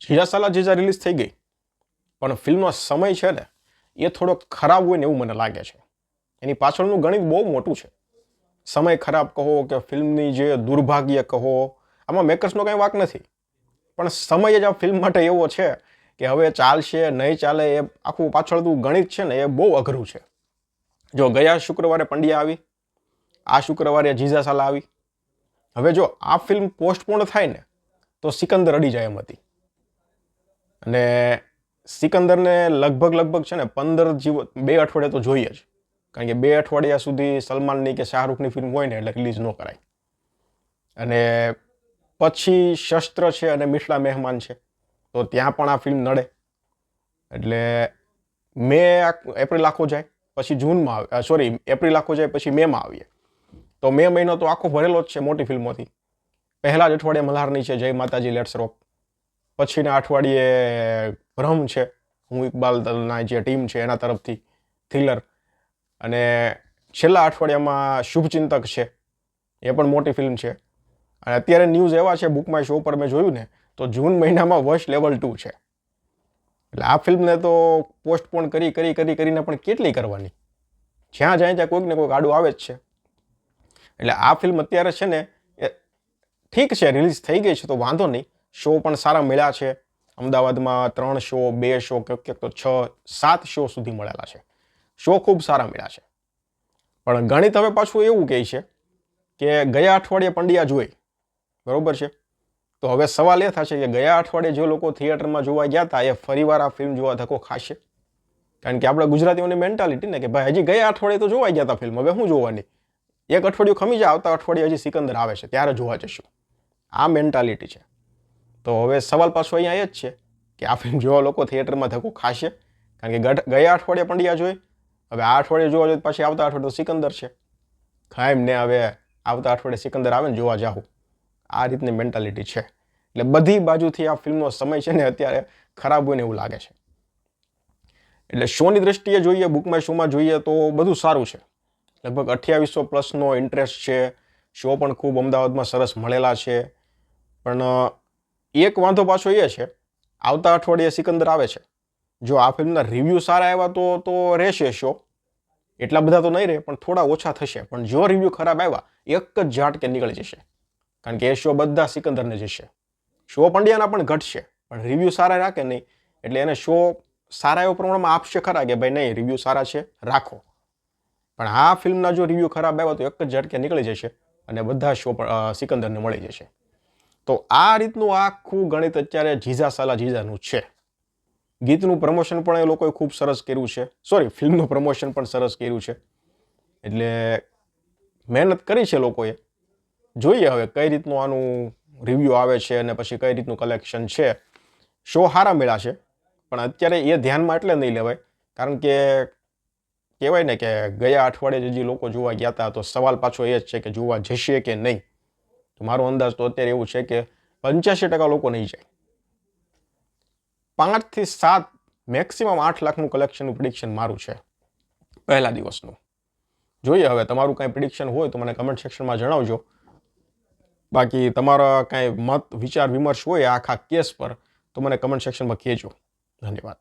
જીજા સાલા જીજા રિલીઝ થઈ ગઈ, પણ ફિલ્મનો સમય છે ને, એ થોડો ખરાબ હોય ને એવું મને લાગે છે. એની પાછળનું ગણિત બહુ મોટું છે. સમય ખરાબ કહો કે ફિલ્મની જે દુર્ભાગ્ય કહો, આમાં મેકર્સનો કંઈ વાક નથી. પણ સમય જ આ ફિલ્મ માટે એવો છે કે હવે ચાલશે, નહીં ચાલે, એ આખું પાછળનું ગણિત છે ને, એ બહુ અઘરું છે. જો ગયા શુક્રવારે પંડ્યા આવી, આ શુક્રવારે જીજા સાલા આવી. હવે જો આ ફિલ્મ પોસ્ટપોન થાય ને, તો સિકંદર અડી જાય એમ હતી. અને સિકંદરને લગભગ લગભગ છે ને પંદર જીવ બે અઠવાડિયા તો જોઈએ જ. કારણ કે બે અઠવાડિયા સુધી સલમાનની કે શાહરૂખની ફિલ્મ હોય ને એટલે રિલીઝ ન કરાય. અને પછી શસ્ત્ર છે અને મિઠલા મહેમાન છે, તો ત્યાં પણ આ ફિલ્મ નડે. એટલે મે એપ્રિલ આખો જાય, પછી જૂનમાં આવે સોરી એપ્રિલ આખો જાય, પછી મેમાં આવીએ. તો મે મહિનો તો આખો ભરેલો જ છે મોટી ફિલ્મોથી પહેલાં જ અઠવાડિયે મલ્હારની છે જય માતાજી લેટ્સ રોક પછીના અઠવાડિયે ભ્રમ છે. હું ઇકબાલના જે ટીમ છે એના તરફથી થ્રિલર. અને છેલ્લા અઠવાડિયામાં શુભચિંતક છે. એ પણ મોટી ફિલ્મ છે. અને અત્યારે ન્યૂઝ એવા છે બુક માય શો પર મેં જોયું ને, તો જૂન મહિનામાં વશ લેવલ ટુ છે. એટલે આ ફિલ્મને તો પોસ્ટપોન કરી કરી કરી, કરીને પણ કેટલી કરવાની? જ્યાં જાય ત્યાં કોઈક ને કોઈક આડું આવે જ છે. એટલે આ ફિલ્મ અત્યારે છે ને, એ ઠીક છે, રિલીઝ થઈ ગઈ છે, તો વાંધો નહીં. શો પણ સારા મળ્યા છે. અમદાવાદમાં ત્રણ શો, બે શો, ક્યાંક ક્યાંક તો છ, સાત શો સુધી મળેલા છે. શો ખૂબ સારા મળ્યા છે. પણ ગણિત હવે પાછું એવું કહે છે કે ગયા અઠવાડિયે પંડ્યા જોઈ. બરાબર છે? તો હવે સવાલ એ થશે કે ગયા અઠવાડિયે જે લોકો થિયેટરમાં જોવા ગયા હતા એ ફરીવાર આ ફિલ્મ જોવા ધક્કો ખાશે? કારણ કે આપણે ગુજરાતીઓની મેન્ટાલિટી ને કે ભાઈ હજી ગયા અઠવાડિયે તો જોવા ગયા હતા ફિલ્મ હવે શું જોવાની? એક અઠવાડિયું ખમી જાય, આવતા અઠવાડિયે હજી સિકંદર આવે છે, ત્યારે જોવા જશું આ મેન્ટાલિટી છે. તો હવે સવાલ પાછો અહીંયા એ જ છે કે આ ફિલ્મ જોવા લોકો થિયેટરમાં ધક્કો ખાશે? કારણ કે ગઢ- ગયા અઠવાડિયે પંડ્યા જોઈ. હવે આ અઠવાડિયે જોવા જોઈએ પાછી આવતા અઠવાડિયે તો સિકંદર છે. ખાઈમ ને હવે આવતા અઠવાડિયે સિકંદર આવે ને જોવા જાઉં આ રીતની મેન્ટાલિટી છે. એટલે બધી બાજુથી આ ફિલ્મનો સમય છે ને અત્યારે ખરાબ હોય ને એવું લાગે છે. એટલે શોની દ્રષ્ટિએ જોઈએ બુકમાં શોમાં જોઈએ તો બધું સારું છે. લગભગ અઠ્યાવીસો પ્લસનો ઇન્ટરેસ્ટ છે. શો પણ ખૂબ અમદાવાદમાં સરસ મળેલા છે. પણ એક વાંધો પાછો એ છે આવતા અઠવાડિયે સિકંદર આવે છે. જો આ ફિલ્મના રિવ્યૂ સારા આવ્યા તો તો રહેશે શો. એટલા બધા તો નહીં રહે પણ થોડા ઓછા થશે. પણ જો રિવ્યૂ ખરાબ આવ્યા એક જ ઝાટકે નીકળી જશે. કારણ કે એ શો બધા સિકંદરને જશે શો પંડ્યાના પણ ઘટશે પણ રિવ્યૂ સારા રાખે નહીં. એટલે એને શો સારા એવા પ્રમાણમાં આપશે ખરા કે ભાઈ નહીં રિવ્યૂ સારા છે રાખો. પણ આ ફિલ્મના જો રિવ્યૂ ખરાબ આવ્યા તો એક જ ઝટકે નીકળી જશે અને બધા શો પણ, સિકંદરને મળી જશે. તો આ રીતનું આખું ગણિત અત્યારે જીજા સાલા જીજાનું છે. ગીતનું પ્રમોશન પણ એ લોકોએ ખૂબ સરસ કર્યું છે. સોરી ફિલ્મનું પ્રમોશન પણ સરસ કર્યું છે. એટલે મહેનત કરી છે લોકોએ. જોઈએ હવે કઈ રીતનું આનું રિવ્યૂ આવે છે અને પછી કઈ રીતનું કલેક્શન છે. શો સારા મેળા છે. પણ અત્યારે એ ધ્યાનમાં એટલે નહીં લેવાય. કારણ કે કહેવાય ને કે ગયા અઠવાડિયે જે લોકો જોવા ગયા હતા તો સવાલ પાછો એ જ છે કે જોવા જશે કે નહીં. તો મારો અંદાજ તો અત્યારે એવું છે કે પંચ્યાસી ટકા લોકો નહીં જાય. પાંચથી સાત મેક્સિમમ આઠ લાખનું કલેક્શનનું પ્રિડિક્શન મારું છે. પહેલા દિવસનું. જોઈએ હવે, તમારું કાંઈ પ્રિડિક્શન હોય તો મને કમેન્ટ સેક્શનમાં જણાવજો. બાકી તમારા કાંઈ મત, વિચાર, વિમર્શ હોય આખા કેસ પર, તો મને કમેન્ટ સેક્શનમાં કહેજો. ધન્યવાદ.